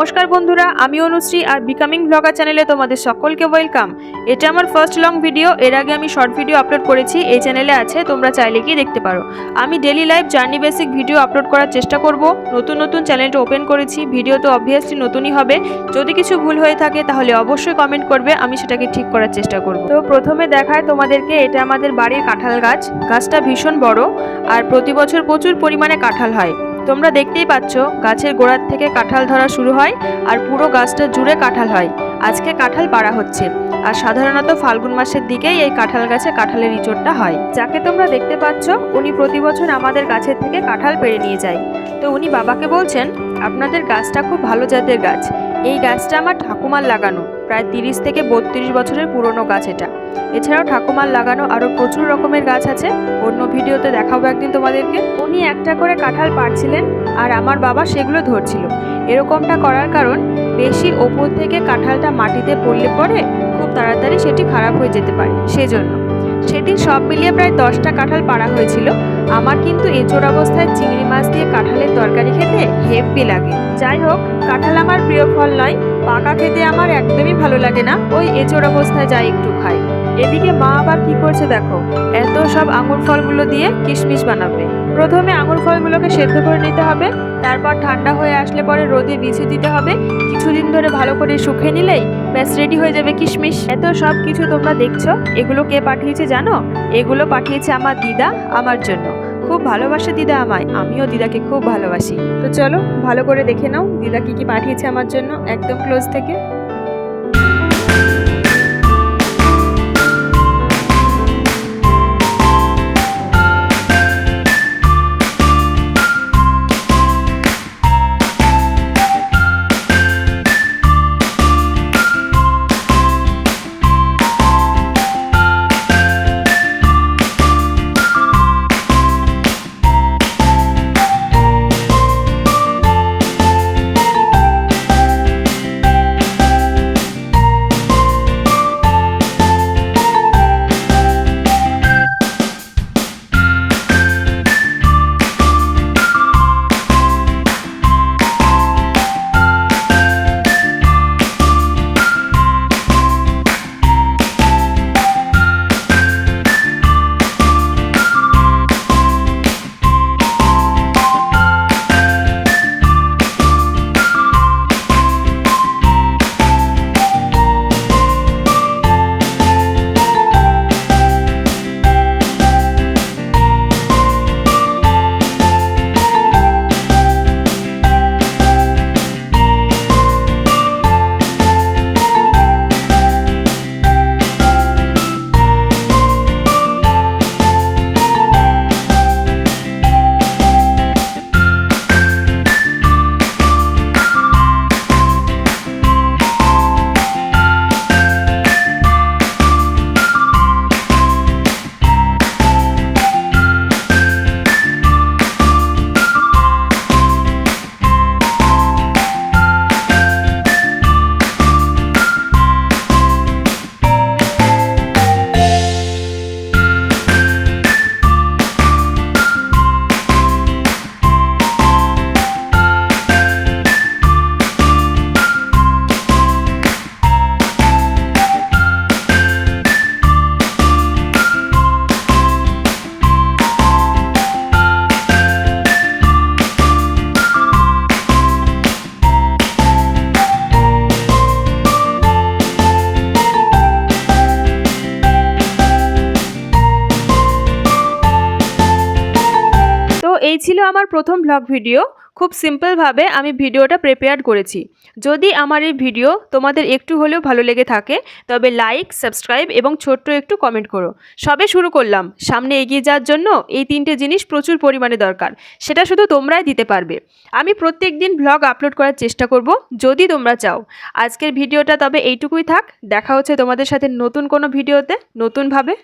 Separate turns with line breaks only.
নমস্কার বন্ধুরা, আমি অনুশ্রী আর বিকামিং ব্লগার চ্যানেলে তোমাদের সকলকে ওয়েলকাম এটা আমার ফার্স্ট লং ভিডিও এর আগে আমি শর্ট ভিডিও আপলোড করেছি, এই চ্যানেলে আছে, তোমরা চাইলে গিয়ে দেখতে পারো। আমি daily life journey basic video upload করার চেষ্টা করব, নতুন নতুন চ্যানেলটা ওপেন করেছি ভিডিও তো অবভিয়াসলি নতুনই হবে। যদি কিছু ভুল হয়ে থাকে, তাহলে অবশ্যই কমেন্ট করবে, আমি সেটাকে ঠিক করার চেষ্টা করব। তো প্রথমে দেখায় তোমাদেরকে, এটা আমাদের বাড়ির কাঁঠাল গাছ। গাছটা ভীষণ বড়, আর প্রতি বছর প্রচুর পরিমাণে কাঁঠাল হয়। তোমরা দেখতেই পাচ্ছ, গাছের গোড়ার থেকে কাঁঠাল ধরা শুরু হয় আর পুরো গাছটা জুড়ে কাঁঠাল হয়। আজকে কাঁঠাল বাড়া হচ্ছে। আর সাধারণত ফাল্গুন মাসের দিকেই এই কাঁঠাল গাছে কাঁঠালের ইঁচড়টা হয়। যাকে তোমরা দেখতে পাচ্ছ, উনি প্রতি বছর আমাদের গাছের থেকে কাঁঠাল পেড়ে নিয়ে যায়। তো উনি বাবাকে বলছেন, আপনাদের গাছটা খুব ভালো জাতের গাছ। এই গাছটা আমার ঠাকুমার লাগানো, প্রায় তিরিশ থেকে বত্রিশ বছরের পুরনো গাছ এটা। এছাড়াও ঠাকুমার লাগানো আরও প্রচুর রকমের গাছ আছে। অন্য ভিডিওতে দেখাবো একদিন তোমাদেরকে। উনি একটা করে কাঁঠাল পাড়ছিলেন আর আমার বাবা সেগুলো ধরছিল। এরকমটা করার কারণ বেশি ওপর থেকে কাঁঠালটা মাটিতে পড়লে পরে খুব তাড়াতাড়ি সেটি খারাপ হয়ে যেতে পারে। সেজন্য। সেদিন সব মিলিয়ে প্রায় দশটা কাঁঠাল পাড়া হয়েছিল। আমার কিন্তু এঁচোড় অবস্থায় চিংড়ি মাছ দিয়ে কাঁঠালের তরকারি খেতে হেব্বি লাগে। যাই হোক, কাঁঠাল আমার প্রিয় ফল নয়, পাকা খেতে আমার একদমই ভালো লাগে না। ওই এঁচোর অবস্থায় যাই একটু খাই। এদিকে মা আবার কি করছে দেখো? এত সব আঙুর ফলগুলো দিয়ে কিশমিশ বানাবে। প্রথমে আঙুর ফলগুলোকে সেদ্ধ করে নিতে হবে, তারপর ঠান্ডা হয়ে আসলে পরে রোদে বিছিয়ে দিতে হবে। কিছুদিন ধরে ভালো করে শুকিয়ে নিলেই ব্যাস রেডি হয়ে যাবে কিশমিশ। এত সব কিছু তোমরা দেখছ, এগুলো কে পাঠিয়েছে জানো? এগুলো পাঠিয়েছে আমার দিদা আমার জন্য। খুব ভালোবাসে দিদা আমায়, আমিও দিদাকে খুব ভালোবাসি। তো চলো ভালো করে দেখে নাও, দিদা কি কি পাঠিয়েছে আমার জন্য, একদম ক্লোজ থেকে। এই ছিল আমার প্রথম ব্লগ ভিডিও খুব সিম্পলভাবে আমি ভিডিওটা প্রিপেয়ার করেছি। যদি আমার এই ভিডিও তোমাদের একটু হলেও ভালো লেগে থাকে, তবে লাইক সাবস্ক্রাইব এবং ছোট্ট একটু কমেন্ট করো। সবে শুরু করলাম। সামনে এগিয়ে যাওয়ার জন্য এই তিনটে জিনিস প্রচুর পরিমাণে দরকার। সেটা শুধু তোমরাই দিতে পারবে। আমি প্রত্যেক দিন ব্লগ আপলোড করার চেষ্টা করব, যদি তোমরা চাও। আজকের ভিডিওটা তবে এইটুকুই থাক। দেখা হচ্ছে তোমাদের সাথে নতুন কোনো ভিডিওতে নতুনভাবে